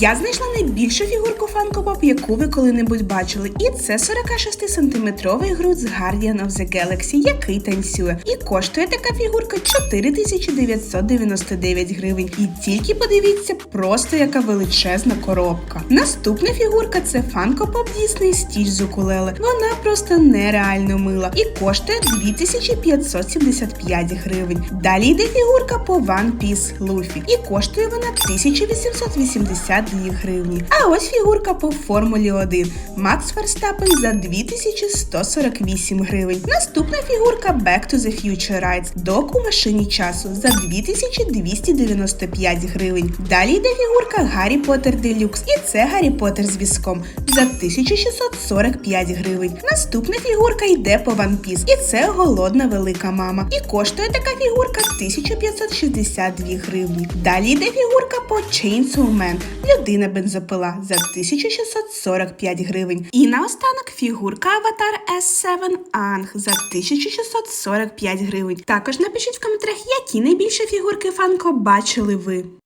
Я знайшла найбільшу фігурку Pop, яку ви коли-небудь бачили. І це 46-сантиметровий груд з Guardian of the Galaxy, який танцює. І коштує така фігурка 4999 гривень. І тільки подивіться, просто яка величезна коробка. Наступна фігурка це Pop Disney Stitch з укулеле. Вона просто нереально мила і коштує 2575 гривень. Далі йде фігурка по One Piece Luffy. І коштує вона 1882 гривні. А ось фігурка по Формулі 1 Макс Ферстапен за 2148 гривень. Наступна фігурка Back to the Future Rides Док у машині часу за 2295 гривень. Далі йде фігурка Гаррі Поттер Делюкс. І це Гаррі Поттер з візком за 1645 гривень. Наступна фігурка йде по One Piece. І це голодна велика мама. І коштує така фігурка 1562 гривні. Далі йде фігурка по Chainsaw Man. Людина бензопила за 1645 гривень. І наостанок фігурка Аватар S7 Анг за 1645 гривень. Також напишіть в коментарях, які найбільші фігурки Фанко бачили ви.